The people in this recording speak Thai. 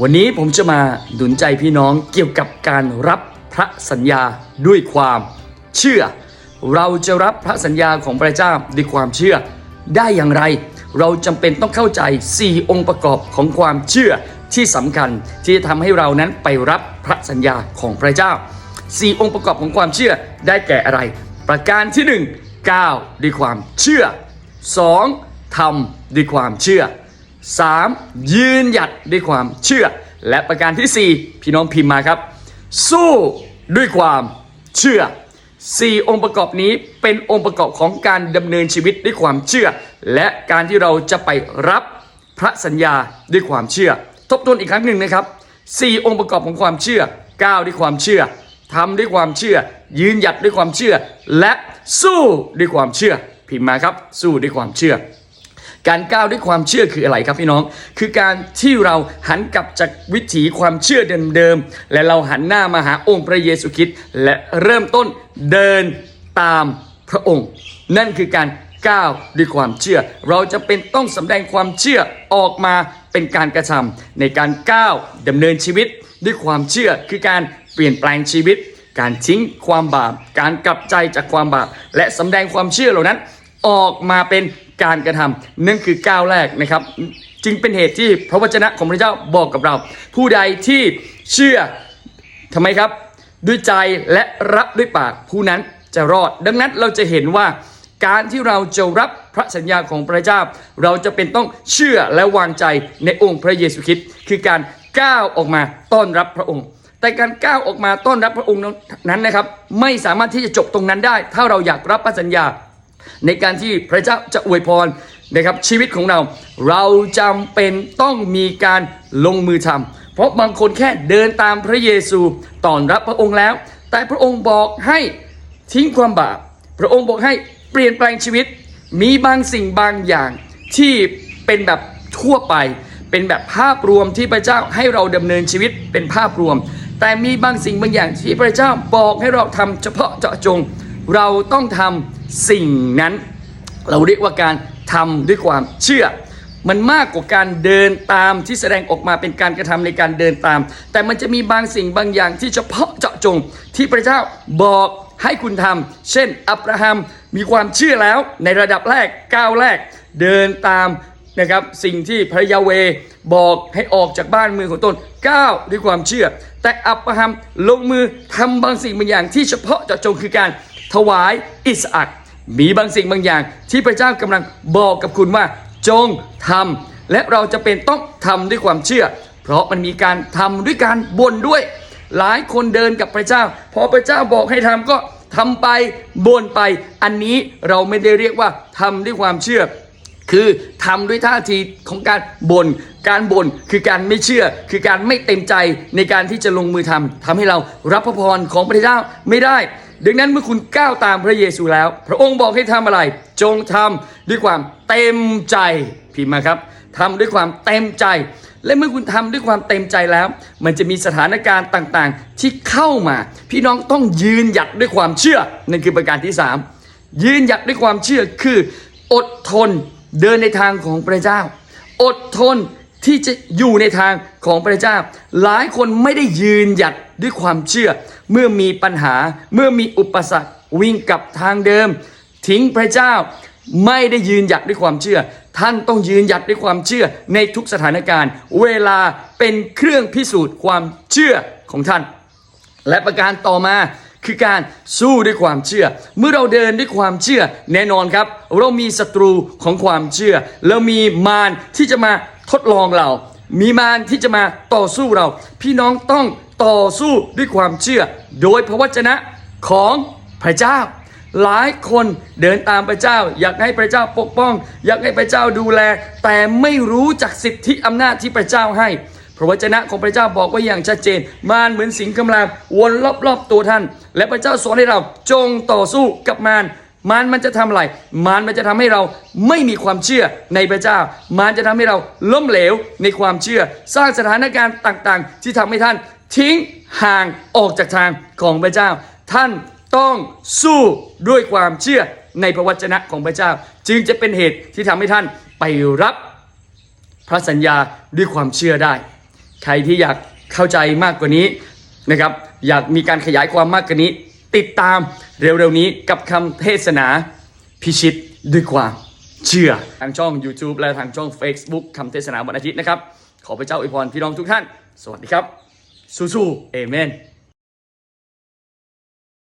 วันนี้ผมจะมาหนุนใจพี่น้องเกี่ยวกับการรับพระสัญญาด้วยความเชื่อ เราจะรับพระสัญญาของพระเจ้าด้วยความเชื่อ ได้อย่างไร เราจำเป็นต้องเข้าใจ 4 องค์ประกอบของความเชื่อที่สำคัญที่จะทำให้เรานั้นไปรับพระสัญญาของพระเจ้า 4 องค์ประกอบของความเชื่อได้แก่อะไร ประการที่1ก้าวด้วยความเชื่อ 2. ทำด้วยความเชื่อ 3. ยืนหยัดด้วยความเชื่อ และประการที่ 4 พี่น้องพิมพ์มาครับ สู้ด้วยความเชื่อ 4 องค์ประกอบนี้เป็นองค์ประกอบของการดำเนินชีวิตด้วยความเชื่อ และการที่เราจะไปรับพระสัญญาด้วยความเชื่อ ทบทวนอีกครั้งหนึ่งนะครับ 4 องค์ประกอบของความเชื่อก้าวด้วยความเชื่อทำด้วยความเชื่อ ยืนหยัดด้วยความเชื่อ และสู้ด้วยความเชื่อ พิมพ์มาครับ สู้ด้วยความเชื่อ การก้าวด้วยความเชื่อคืออะไรครับพี่น้อง คือการที่เราหันกลับจากวิถีความเชื่อเดิมๆ และเราหันหน้ามาหาองค์พระเยซูคริสต์และเริ่มต้นเดินตามพระองค์ นั่นคือการก้าวด้วยความเชื่อ เราจะเป็นต้องสำแดงความเชื่อออกมาเป็นการกระทำในการก้าวดำเนินชีวิตด้วยความเชื่อคือการเปลี่ยนแปลงชีวิต การทิ้งความบาป การกลับใจจากความบาป และสำแดงความเชื่อเหล่านั้น ออกมาเป็น การกระทำนั่นคือก้าวแรกนะครับ จึงเป็นเหตุที่พระวจนะของพระเจ้าบอกกับเรา ผู้ใดที่เชื่อทำไมครับ ด้วยใจและรับด้วยปากผู้นั้นจะรอด ดังนั้นเราจะเห็นว่าการที่เราจะรับพระสัญญาของพระเจ้า เราจะเป็นต้องเชื่อและวางใจในองค์พระเยซูคริสต์คือการก้าวออกมาต้อนรับพระองค์ แต่การก้าวออกมาต้อนรับพระองค์นั้นนะครับ ไม่สามารถที่จะจบตรงนั้นได้ ถ้าเราอยากรับพระสัญญา ในการที่พระเจ้าจะอวยพรนะครับชีวิตของเรา เราจำเป็นต้องมีการลงมือทำเพราะบางคนแค่เดินตามพระเยซูต้อนรับพระองค์แล้ว แต่พระองค์บอกให้ทิ้งความบาปพระองค์บอกให้เปลี่ยนแปลงชีวิต มีบางสิ่งบางอย่างที่เป็นแบบทั่วไป เป็นแบบภาพรวมที่พระเจ้าให้เราดำเนินชีวิตเป็นภาพรวม แต่มีบางสิ่งบางอย่างที่พระเจ้าบอกให้เราทำเฉพาะเจาะจง เราต้องทำ สิ่งนั้น เราเรียกว่าการทำด้วยความเชื่อ มันมากกว่าการเดินตามที่แสดงออกมาเป็นการกระทำในการเดินตาม แต่มันจะมีบางสิ่งบางอย่างที่เฉพาะเจาะจง ที่พระเจ้าบอกให้คุณทำเช่น อับราฮัมมีความเชื่อแล้วในระดับแรกก้าวแรก เดินตามนะครับสิ่งที่พระยาเวบอกให้ออกจากบ้านเมืองของตนก้าวด้วยความเชื่อ แต่อับราฮัมลงมือทำบางสิ่งบางอย่างที่เฉพาะเจาะจงคือการถวายอิสอัก มีบางสิ่งบางอย่างที่พระเจ้ากำลังบอกกับคุณว่า จงทำและเราจะเป็นต้องทำด้วยความเชื่อ เพราะมันมีการทำด้วยการบ่นด้วย หลายคนเดินกับพระเจ้า พอพระเจ้าบอกให้ทำก็ทำไปบ่นไป อันนี้เราไม่ได้เรียกว่าทำด้วยความเชื่อ คือทำด้วยท่าทีของการบน่นการบ่นคือการไม่เชื่อ คือการไม่เต็มใจในการที่จะลงมือทำทำให้เรารับพระพรของพระเจ้าไม่ได้ ดังนั้นเมื่อคุณก้าวตามพระเยซูแล้ว พระองค์บอกให้ทำอะไร จงทำด้วยความเต็มใจพิมพ์มาครับทำด้วยความเต็มใจ และเมื่อคุณทำด้วยความเต็มใจแล้ว มันจะมีสถานการณ์ต่างๆ ที่เข้ามา พี่น้องต้องยืนหยัดด้วยความเชื่อนั่นคือประการที่สามยืนหยัดด้วยความเชื่อคือ อดทนเดินในทางของพระเจ้า อดทน ที่จะอยู่ในทางของพระเจ้า หลายคนไม่ได้ยืนหยัดด้วยความเชื่อ เมื่อมีปัญหาเมื่อมีอุปสรรควิ่งกลับทางเดิม ทิ้งพระเจ้าไม่ได้ยืนหยัดด้วยความเชื่อ ท่านต้องยืนหยัดด้วยความเชื่อในทุกสถานการณ์ เวลาเป็นเครื่องพิสูจน์ความเชื่อของท่าน และประการต่อมาคือการสู้ด้วยความเชื่อ เมื่อเราเดินด้วยความเชื่อแน่นอนครับ เรามีศัตรูของความเชื่อ เรามีมารที่จะมาทดลองเรา มีมารที่จะมาต่อสู้เรา พี่น้องต้องต่อสู้ด้วยความเชื่อ โดยพระวจนะของพระเจ้า หลายคนเดินตามพระเจ้า อยากให้พระเจ้าปกป้อง อยากให้พระเจ้าดูแล แต่ไม่รู้จักสิทธิอำนาจที่พระเจ้าให้พระวจนะของพระเจ้าบอกไว้อย่างชัดเจน มารเหมือนสิงห์กำลังวนรอบๆตัวท่าน และพระเจ้าสอนให้เราจงต่อสู้กับมาร มารมันจะทำอะไรมารมันจะทำให้เราไม่มีความเชื่อในพระเจ้า มารจะทำให้เราล้มเหลวในความเชื่อ สร้างสถานการณ์ต่างๆ ที่ทำให้ท่านทิ้งห่างออกจากทางของพระเจ้า ท่านต้องสู้ด้วยความเชื่อในพระวจนะของพระเจ้า จึงจะเป็นเหตุที่ทำให้ท่านไปรับพระสัญญาด้วยความเชื่อได้ ใครที่อยากเข้าใจมากกว่านี้นะครับ อยากมีการขยายความมากกว่านี้ ติดตามเร็วๆนี้กับคำเทศนาพิชิตด้วยความเชื่อทางช่อง YouTube และทางช่อง Facebook คำเทศนาวันอาทิตย์นะครับ ขอพระเจ้าอวยพรพี่น้องทุกท่าน สวัสดีครับสู้ๆเอเมน